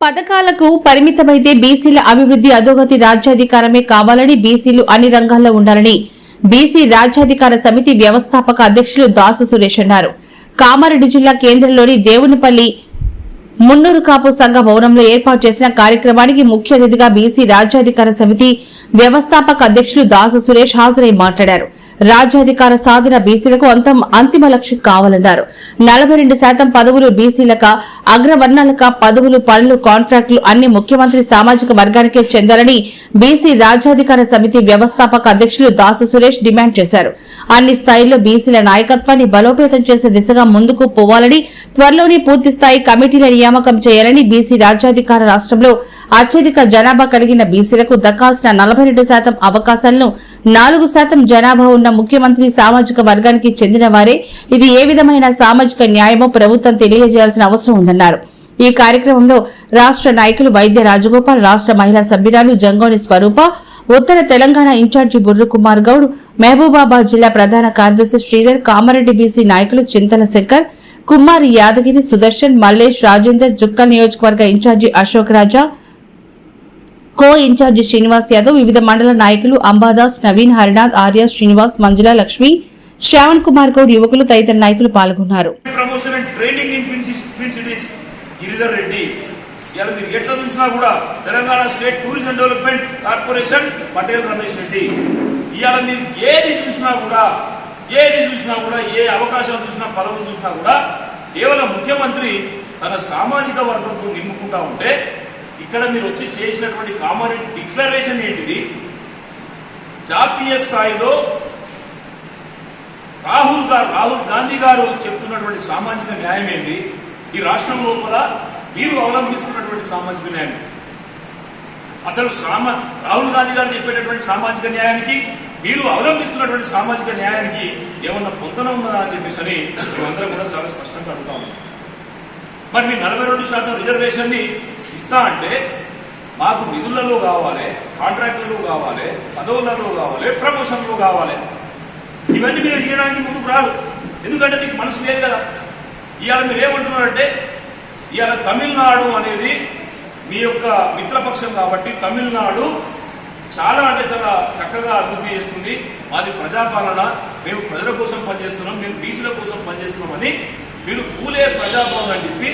పథకాలకు పరిమితమైతే బీసీల అభివృద్ధి అధోగతి రాజ్యాధికారమే కావాలని బీసీలు అన్ని రంగాల్లో ఉండాలని బీసీ రాజ్యాధికార సమితి వ్యవస్థాపక అధ్యక్షులు దాసు సురేష్ అన్నారు. కామారెడ్డి జిల్లా కేంద్రంలోని దేవునిపల్లి మున్నూరు కాపు సంఘ భవనంలో ఏర్పాటు చేసిన కార్యక్రమానికి ముఖ్య అతిథిగా బీసీ రాజ్యాధికార సమితి వ్యవస్థాపక అధ్యక్షులు దాసు సురేష్ హాజరై మాట్లాడారు. రాజ్యాధికార సాధన బీసీలకు అంతం అంతిమ లక్ష్యం కావాలన్నారు. నలభై రెండు శాతం పదవులు బీసీలక అగ్రవర్ణాలక పదవులు పనులు కాంట్రాక్టులు అన్ని ముఖ్యమంత్రి సామాజిక వర్గానికే చెందాలని బీసీ రాజ్యాధికార సమితి వ్యవస్థాపక అధ్యక్షులు దాసు సురేష్ డిమాండ్ చేశారు. అన్ని స్థాయిల్లో బీసీల నాయకత్వాన్ని బలోపేతం చేసే దిశగా ముందుకు పోవాలని త్వరలోనే పూర్తి స్థాయి కమిటీల నియామకం చేయాలని బీసీ రాజ్యాధికార రాష్ట్రంలో అత్యధిక జనాభా కలిగిన బీసీలకు దక్కాల్సిన నలభై రెండు శాతం అవకాశాలను నాలుగు శాతం జనాభా ఉన్న ముఖ్యమంత్రి సామాజిక వర్గానికి చెందిన వారే. ఇది ఏ విధమైన సామాజిక న్యాయమో ప్రభుత్వం తెలియజేయాల్సిన అవసరం ఉందన్నారు. ఈ కార్యక్రమంలో రాష్ట్ర నాయకులు వైద్య రాజగోపాల్ రాష్ట్ర మహిళా సభ్యురాలు జంగోని స్వరూప ఉత్తర తెలంగాణ ఇన్ఛార్జి బుర్రు కుమార్ గౌడ్ మహబూబాబాద్ జిల్లా ప్రధాన కార్యదర్శి శ్రీధర్ కామారెడ్డి బీసీ నాయకులు చింతల శంకర్ కుమార్ యాదగిరి సుదర్శన్ మల్లేష్ రాజేందర్ జుక్కల్ నియోజకవర్గ incharge Ashok Raja co incharge Srinivas Yadav వివిధ మండల నాయకులు అంబాదాస్ నవీన్ హరినాథ్ ఆర్య శ్రీనివాస్ మంజుల లక్ష్మి శ్రావణ్ కుమార్ గౌడ్ యువకులు తదితర నాయకులు పాల్గొన్నారు. మీరు ఎట్లా చూసినా కూడా Telangana state tourism development corporation Patel Ramesh Reddy. ఇవాళ మీరు ఏది చూసినా కూడా ఏది చూసినా కూడా ఏ అవకాశాలు చూసినా పదవులు చూసినా కూడా కేవలం ముఖ్యమంత్రి తన సామాజిక వర్గంతో నింపుకుంటా ఉంటే ఇక్కడ మీరు వచ్చి చేసినటువంటి కామన్ డిక్లరేషన్ ఏంటిది? జాతీయ స్థాయిలో రాహుల్ గారు రాహుల్ గాంధీ గారు చెప్తున్నటువంటి సామాజిక న్యాయం ఏంటి? ఈ రాష్ట్రం లోపల మీరు అవలంబిస్తున్నటువంటి సామాజిక న్యాయం. అసలు రాహుల్ గాంధీ గారు చెప్పేటటువంటి సామాజిక న్యాయానికి మీరు అవలంబిస్తున్నటువంటి సామాజిక న్యాయానికి ఏమన్నా పొందన ఉన్నదా అని చెప్పేసి అని మేమందరం కూడా చాలా స్పష్టంగా అడుగుతా ఉన్నాం. మరి మీ నలభై రెండు శాతం రిజర్వేషన్ని ఇస్తా అంటే మాకు నిధులలో కావాలి కాంట్రాక్టులలో కావాలి పదవులలో కావాలి ప్రమోషన్లో కావాలి. ఇవన్నీ మీరు ఇవ్వడానికి ముందుకు రాదు ఎందుకంటే మీకు మనసు లేదు కదా. ఇవాళ మీరు ఏమంటున్నారంటే ఇవాళ తమిళనాడు అనేది మీ యొక్క మిత్రపక్షం కాబట్టి తమిళనాడు చాలా అంటే చాలా చక్కగా అభివృద్ధి చేస్తుంది. మాది ప్రజాపాలన. మేము ప్రజల కోసం పనిచేస్తున్నాం. మేము బీసీల కోసం పనిచేస్తున్నామని మీరు పూలే ప్రజాపాలన అని చెప్పి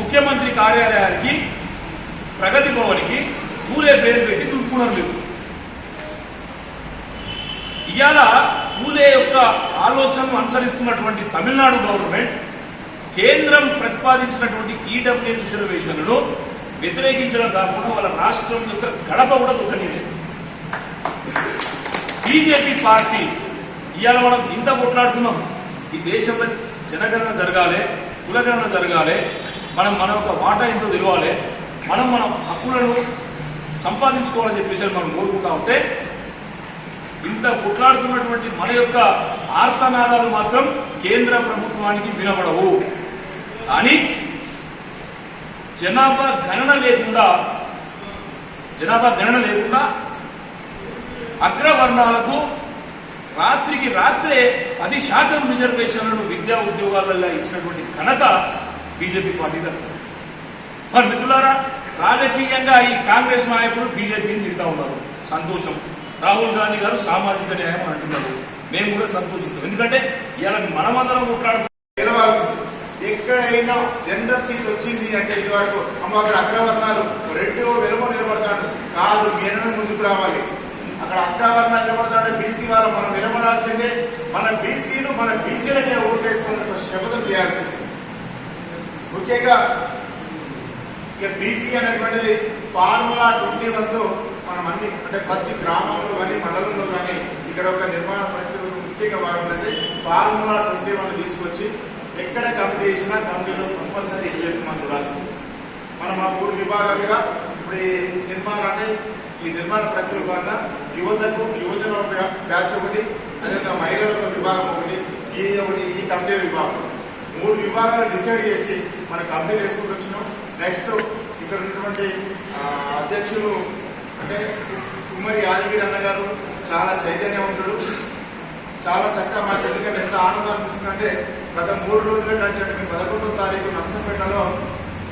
ముఖ్యమంత్రి కార్యాలయానికి ప్రగతి భవన్కి పూలే పేరు పెట్టి దులుపుకున్నారు మీరు. ఇవాళ పూలే యొక్క ఆలోచనను అనుసరిస్తున్నటువంటి తమిళనాడు గవర్నమెంట్ కేంద్రం ప్రతిపాదించినటువంటి ఈడబ్ల్యూఎస్ రిజర్వేషన్లను వ్యతిరేకించడం కాకుండా వాళ్ళ రాష్ట్రం యొక్క గడప కూడా దొక్కనిదే బీజేపీ పార్టీ ఇవాళ మనం ఇంత కొట్లాడుతున్నాం. ఈ దేశంలో జనగణన జరగాలి కులగణన జరగాలి మనం మన యొక్క వాటా ఎంతో తెలవాలి మనం మన హక్కులను సంపాదించుకోవాలని చెప్పేసి మనం కోరుకుంటా ఉంటే ఇంత కొట్లాడుతున్నటువంటి మన యొక్క ఆర్తనాదాలు మాత్రం కేంద్ర ప్రభుత్వానికి వినపడవు కానీ జనాభా గణన లేకుండా జనాభా గణన లేకుండా అగ్రవర్ణాలకు రాత్రికి రాత్రే పది శాతం రిజర్వేషన్లను విద్యా ఉద్యోగాలలో ఇచ్చినటువంటి ఘనత బీజేపీ పార్టీ దక్కుతుంది మరి మిత్రులారా రాజకీయంగా ఈ కాంగ్రెస్ నాయకులు బీజేపీని తిరుగుతా ఉన్నారు. సంతోషం. రాహుల్ గాంధీ గారు సామాజిక న్యాయం అంటున్నారు. మేము కూడా సంతోషిస్తాం. ఎందుకంటే ఇలా మనమందరం కొట్లాడు ఎక్కడైనా జెండర్ సీట్ వచ్చింది అంటే ఇది వరకు అమ్మ అక్కడ అగ్రవర్ణాలు రెండో వెలుమ నిలబడతాడు. కాదు మీరనే ముందుకు రావాలి. అక్కడ అగ్రవర్ణాలు నిలబడతాడు బీసీ వాళ్ళు మనం నిలబడాల్సిందే. మన బీసీలు మన బీసీలకే ఓట్లు వేసుకున్నట్టు శపథం చేయాల్సిందే. ముఖ్యంగా ఇక బీసీ అనేటువంటిది ఫార్ములా ట్వంటీ వన్తో మనం అన్ని అంటే ప్రతి గ్రామంలో కానీ మండలంలో కానీ ఇక్కడ ఒక నిర్మాణ ప్రక్రియ ముఖ్యంగా వాడుతుంటే ఫార్ములా ట్వంటీ వన్ తీసుకొచ్చి ఎక్కడ కమిటీ చేసినా కమిటీలో కంపల్సరీ ఇరవై మంది రాసింది. మనం ఆ మూడు విభాగాలుగా ఇప్పుడు ఈ నిర్మాణ అంటే ఈ నిర్మాణ ప్రక్రియ భాగంగా యువతకు యువజన బ్యాచ్ ఒకటి అదేవిధంగా మహిళలకు విభాగం ఒకటి ఈ ఒకటి ఈ కమిటీ విభాగం. మూడు విభాగాలు డిసైడ్ చేసి మన కంపెనీలు వేసుకుంటూ వచ్చినాం. నెక్స్ట్ ఇక్కడ ఉన్నటువంటి అధ్యక్షులు అంటే కుమ్మరి యాదగిరి అన్న గారు చాలా చైతన్యవంతుడు. చాలా చక్కగా మాకు ఎందుకంటే ఎంత ఆనందం అనిపిస్తుందంటే గత మూడు రోజుల నుంచి పదకొండో తారీఖు నర్సంపేటలో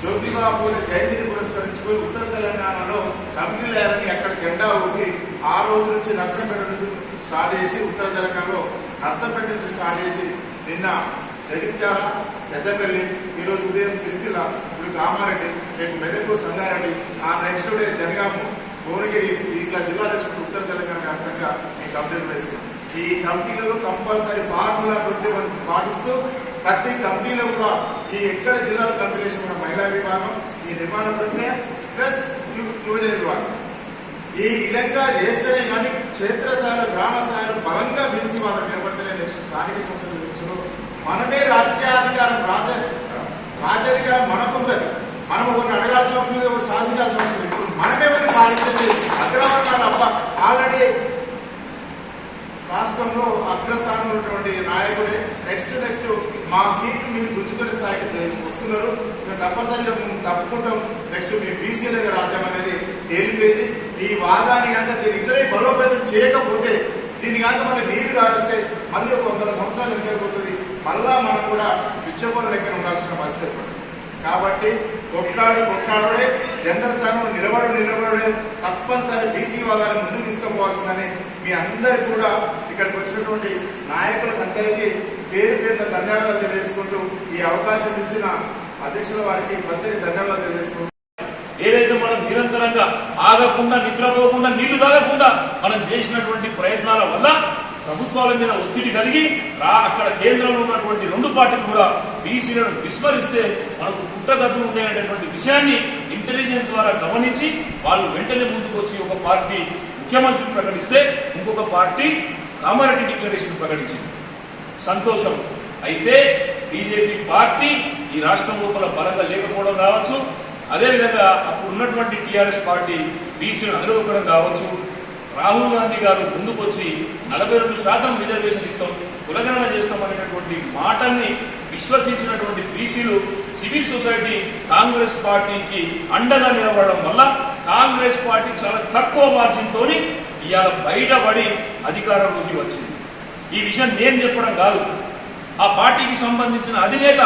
జ్యోతిబా పూలే జయంతిని పురస్కరించుకొని ఉత్తర తెలంగాణలో కంపెనీ లేరని అక్కడ జెండా ఊపి ఆ రోజు నుంచి నర్సంపేట నుంచి స్టార్ట్ చేసి ఉత్తర తెలంగాణలో నర్సంపేట నుంచి స్టార్ట్ చేసి నిన్న జగిత్యాల పెద్దపల్లి ఈరోజు ఉదయం సిరిసిల్ల ఇప్పుడు కామారెడ్డి రేపు మెదకు సంగారెడ్డి ఆ నెక్స్ట్ డే జనగాము భువనగిరి ఇట్లా జిల్లాలు చుట్టూ ఉత్తర తెలంగాణ వ్యాప్తంగా ఈ కంపెనీలు వేస్తున్నాం ఈ కంపెనీలలో కంపల్సరీ ఫార్ములా ట్వంటీ వన్ పాటిస్తూ ప్రతి కంపెనీలో కూడా ఈ ఎక్కడ జిల్లాలో కంపెనీ ఉన్న మహిళా విభాగం ఈ నిర్మాణ ప్రక్రియ ప్లస్ యువజన విభాగం. ఈ విధంగా చేస్తేనే కానీ క్షేత్రస్థాయిలో గ్రామ స్థాయిలో బలంగా బీసీ వాళ్ళ నిలబడితేనే నెక్స్ట్ స్థానిక సంస్థల ఎలక్షన్లో మనమే రాజ్యాధికారం రాజ రాజ్యాధికారం మనకుంటది. మనం ఒకరిని అడగాల్సిన అవసరం లేదు ఒకరు శాసించాల్సిన అవసరం లేదు. ఇప్పుడు మనమే ఒకరిని పాలించేసి అగ్రవర్ణాలు అబ్బ ఆల్రెడీ రాష్ట్రంలో అగ్రస్థానంలో ఉన్నటువంటి నాయకుడే నెక్స్ట్ నెక్స్ట్ మా సీట్లు మీరు గుంజుకునే స్థాయికి వస్తున్నారు. మేము తప్పనిసరిగా మేము తప్పుకుంటాం. నెక్స్ట్ మీ బీసీల రాజ్యం అనేది తేలిపోయింది. ఈ వాదాన్ని కనుక దీన్ని ఇట్లనే బలోపేతం చేయకపోతే దీని కనుక మరి నీరు కారిస్తే మళ్ళీ ఒక వందల సంవత్సరాలు ఎంకైపోతుంది మళ్ళా మనం కూడా పిచ్చబోల లెక్కన ఉండాల్సిన పరిస్థితి కాబట్టి కొట్లాడి కొట్లాడే జనరల్ స్థానంలో నిలబడు నిలబడే. తప్పనిసరి బీసీ వాదాన్ని ముందుకు తీసుకుపోవాల్సిందని మీ అందరికి కూడా ఇక్కడికి వచ్చినటువంటి నాయకులకు అందరికీ పేరు పేరున ధన్యవాదాలు తెలియజేసుకుంటూ ఈ అవకాశం ఇచ్చిన అధ్యక్షుల వారికి ప్రత్యేక ధన్యవాదాలు తెలియజేసుకుంటూ ఏదైతే మనం నిరంతరంగా ఆగకుండా నిద్రపోకుండా నీళ్ళు తాగకుండా మనం చేసినటువంటి ప్రయత్నాల వల్ల ప్రభుత్వాల మీద ఒత్తిడి కలిగి రా అక్కడ కేంద్రంలో ఉన్నటువంటి రెండు పార్టీలు కూడా బీసీలను విస్మరిస్తే మనకు పుట్టగతులు ఉంటాయనేటువంటి విషయాన్ని ఇంటెలిజెన్స్ ద్వారా గమనించి వాళ్ళు వెంటనే ముందుకు వచ్చి ఒక పార్టీ ముఖ్యమంత్రిని ప్రకటిస్తే ఇంకొక పార్టీ కామారెడ్డి డిక్లరేషన్ ప్రకటించింది. సంతోషం. అయితే బీజేపీ పార్టీ ఈ రాష్ట్రం లోపల బలంగా లేకపోవడం కావచ్చు అదేవిధంగా అప్పుడు ఉన్నటువంటి టీఆర్ఎస్ పార్టీ బీసీలను అనుభవించడం కావచ్చు. రాహుల్ గాంధీ గారు ముందుకొచ్చి నలభై రెండు శాతం రిజర్వేషన్ ఇస్తాం కులగణన చేస్తాం అనేటటువంటి మాటల్ని విశ్వసించినటువంటి బీసీలు సివిల్ సొసైటీ కాంగ్రెస్ పార్టీకి అండగా నిలబడడం వల్ల కాంగ్రెస్ పార్టీ చాలా తక్కువ మార్జిన్ తోని ఇవాళ బయటపడి అధికారంలోకి వచ్చింది. ఈ విషయం నేను చెప్పడం కాదు. ఆ పార్టీకి సంబంధించిన అధినేత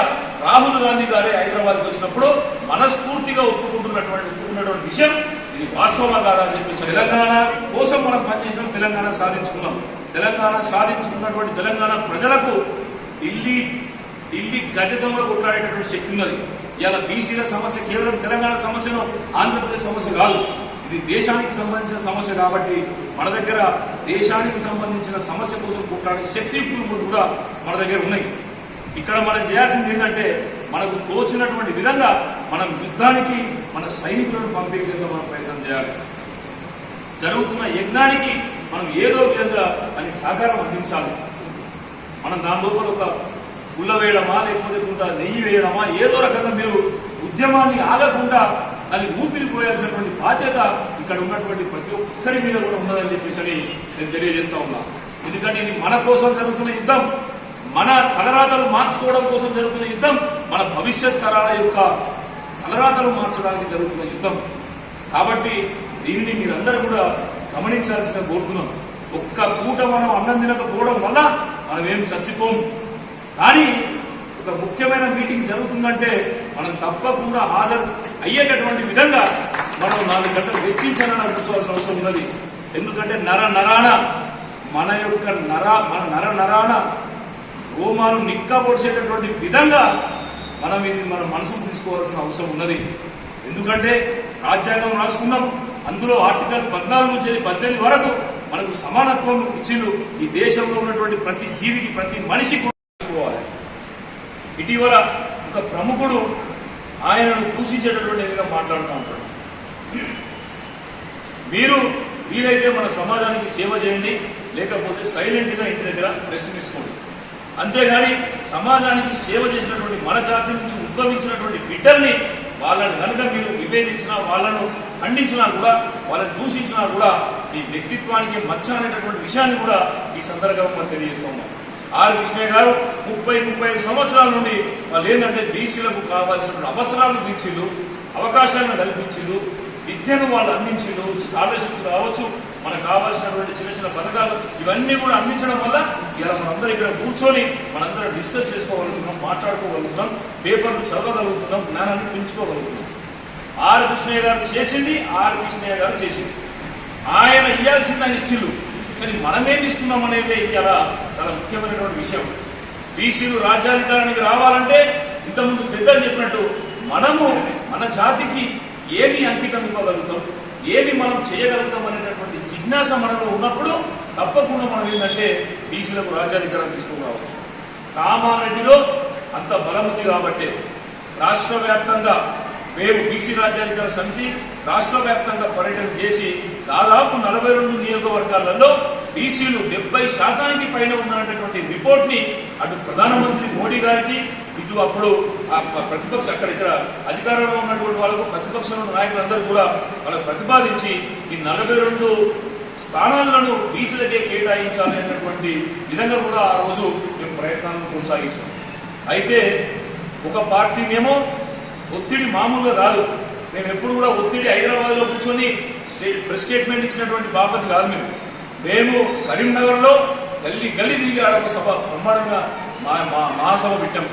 రాహుల్ గాంధీ గారే హైదరాబాద్కి వచ్చినప్పుడు మనస్ఫూర్తిగా ఒప్పుకుంటున్నటువంటి ఒప్పుకున్నటువంటి విషయం ఇది వాస్తవమా కాదా అని చెప్పి తెలంగాణ కోసం మనం పనిచేసినాం తెలంగాణ సాధించుకున్నాం. తెలంగాణ సాధించుకున్నటువంటి తెలంగాణ ప్రజలకు ఢిల్లీ ఢిల్లీ గడ్డతంలో కొట్లాడేటటువంటి శక్తి ఉన్నది. ఇవాళ బీసీల సమస్య కేవలం తెలంగాణ సమస్యను ఆంధ్రప్రదేశ్ సమస్య కాదు. ఇది దేశానికి సంబంధించిన సమస్య కాబట్టి మన దగ్గర దేశానికి సంబంధించిన సమస్య కోసం కొట్లాడే శక్తియుక్తులు కూడా మన దగ్గర ఉన్నాయి. ఇక్కడ మనం చేయాల్సింది ఏంటంటే మనకు తోచినటువంటి విధంగా మనం యుద్ధానికి మన సైనికులను పంపే విధంగా మనం ప్రయత్నం చేయాలి. జరుగుతున్న యజ్ఞానికి మనం ఏదో విధంగా అని సహకారం అందించాలి. మనం దాని లోపల ఒక పుల్ల వేయడమా లేకపోతే కొంత నెయ్యి వేయడమా ఏదో రకంగా మీరు ఉద్యమాన్ని ఆగకుండా దాన్ని ఊపిరి పోయాల్సినటువంటి బాధ్యత ఇక్కడ ఉన్నటువంటి ప్రతి ఒక్కరి మీద కూడా ఉన్నదని చెప్పేసి అని నేను తెలియజేస్తా ఉన్నా. ఎందుకంటే ఇది మన కోసం జరుగుతున్న యుద్ధం. మన తలరాతలు మార్చుకోవడం కోసం జరుగుతున్న యుద్ధం మన భవిష్యత్ తరాల యొక్క తలరాతలు మార్చడానికి జరుగుతున్న యుద్ధం. కాబట్టి దీనిని మీరందరూ కూడా గమనించాల్సిన కోరుతున్నాం ఒక్క పూట మనం అన్నం తినకపోవడం వల్ల మనం ఏం చచ్చిపోం. కానీ ఒక ముఖ్యమైన మీటింగ్ జరుగుతుందంటే మనం తప్పకుండా హాజరు అయ్యేటటువంటి విధంగా మనం నాలుగు గంటలు వెచ్చించాలని అనిపించాల్సిన అవసరం ఉన్నది. ఎందుకంటే నర నరాన మన యొక్క నర మన నర నరాన రోమాలు నిక్కబొడిచేటటువంటి విధంగా మనం ఇది మన మనసుకు తీసుకోవాల్సిన అవసరం ఉన్నది. ఎందుకంటే రాజ్యాంగం రాసుకున్నాం. అందులో ఆర్టికల్ పద్నాలుగు నుంచి పద్దెనిమిది వరకు మనకు సమానత్వం ఇచ్చిండు ఈ దేశంలో ఉన్నటువంటి ప్రతి జీవికి ప్రతి మనిషికి కూడా తీసుకోవాలి. ఇటీవల ఒక ప్రముఖుడు ఆయనను దూషించేటటువంటి విధంగా మాట్లాడుతూ ఉంటాడు. మీరు వీలైతే మన సమాజానికి సేవ చేయండి. లేకపోతే సైలెంట్గా ఇంటి దగ్గర రెస్ట్ తీసుకోండి. అంతేగాని సమాజానికి సేవ చేసినటువంటి మన జాతి నుంచి ఉద్భవించినటువంటి బిడ్డల్ని వాళ్ళని కనుక మీరు విభేదించినా వాళ్ళను ఖండించినా కూడా వాళ్ళని దూషించినా కూడా మీ వ్యక్తిత్వానికి మచ్చ అనేటటువంటి విషయాన్ని కూడా ఈ సందర్భంగా తెలియజేస్తూ ఉన్నాం. ఆర్. కృష్ణయ్య గారు ముప్పై ముప్పై సంవత్సరాల నుండి వాళ్ళు ఏంటంటే బీసీలకు కావాల్సిన అవసరాలు తీర్చిళ్ళు అవకాశాలను కల్పించిండు విద్యను వాళ్ళు అందించిండు స్కాలర్షిప్స్ కావచ్చు మనకు కావాల్సినటువంటి చిన్న చిన్న పథకాలు ఇవన్నీ కూడా అందించడం వల్ల ఇలా మనందరూ ఇక్కడ కూర్చొని మనందరం డిస్కస్ చేసుకోగలుగుతున్నాం మాట్లాడుకోగలుగుతున్నాం పేపర్లు చదవగలుగుతున్నాం జ్ఞానాన్ని పెంచుకోగలుగుతున్నాం. ఆర్ కృష్ణయ్య గారు చేసింది ఆర్ కృష్ణయ్య గారు చేసింది. ఆయన ఇవ్వాల్సింది ఆయన ఇచ్చిళ్ళు. కానీ మనమేం ఇస్తున్నాం అనేది ఇలా చాలా ముఖ్యమైనటువంటి విషయం. బీసీలు రాజ్యాధికారానికి రావాలంటే ఇంతకుముందు పెద్దలు చెప్పినట్టు మనము మన జాతికి ఏమి అంకితం ఇవ్వగలుగుతాం ఏమి మనం చేయగలుగుతాం అనేటటువంటి జిజ్ఞాస మనలో ఉన్నప్పుడు తప్పకుండా మనం ఏంటంటే బీసీలకు రాజ్యాధికారం తీసుకురావచ్చు. కామారెడ్డిలో అంత బలం ఉంది కాబట్టి రాష్ట్ర వ్యాప్తంగా మేము బీసీ రాజ్యాధికార సమితి రాష్ట్ర వ్యాప్తంగా పర్యటన చేసి దాదాపు నలభై రెండు నియోజకవర్గాలలో బీసీలు డెబ్బై శాతానికి పైన ఉన్నటువంటి రిపోర్ట్ని అటు ప్రధానమంత్రి మోడీ గారికి ఇటు అప్పుడు ఆ ప్రతిపక్ష అక్కడ ఇక్కడ అధికారంలో ఉన్నటువంటి వాళ్ళకు ప్రతిపక్షంలో నాయకులందరూ కూడా వాళ్ళకు ప్రతిపాదించి ఈ నలభై రెండు స్థానాలను బీసీలకే కేటాయించాలనేటటువంటి విధంగా కూడా ఆ రోజు మేము ప్రయత్నాలను కొనసాగించాం. అయితే ఒక పార్టీనేమో ఒత్తిడి మామూలుగా రాదు మేము ఎప్పుడు కూడా ఒత్తిడి హైదరాబాద్లో కూర్చొని ప్రెస్ స్టేట్మెంట్ ఇచ్చినటువంటి బాపతి కాదు మేము. మేము కరీంనగర్లో గల్లీ గల్లీ తిరిగి ఆడ ఒక సభ బ్రహ్మాండంగా మా మా మహాసభ పెట్టాం.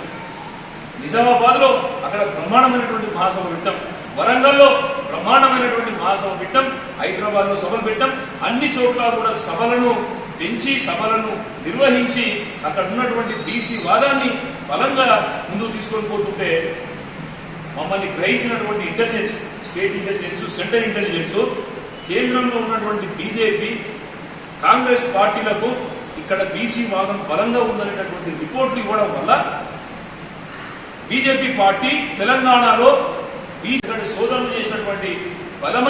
నిజామాబాద్లో అక్కడ బ్రహ్మాండమైనటువంటి మహాసభ పెట్టాం. వరంగల్లో బ్రహ్మాండమైనటువంటి మహాసభ పెట్టాం హైదరాబాద్లో సభలు పెట్టాం అన్ని చోట్ల కూడా సభలను పెంచి సభలను నిర్వహించి అక్కడ ఉన్నటువంటి బీసీ వాదాన్ని బలంగా ముందుకు తీసుకొని పోతుంటే మమ్మల్ని గ్రహించినటువంటి intelligence state intelligence central intelligence కేంద్రంలో ఉన్నటువంటి బీజేపీ కాంగ్రెస్ పార్టీలకు ఇక్కడ బీసీ వాదం బలంగా ఉందనేటటువంటి రిపోర్ట్లు ఇవ్వడం వల్ల బీజేపీ పార్టీ తెలంగాణలో బీసీ సోదరులు చేసినటువంటి బలమైన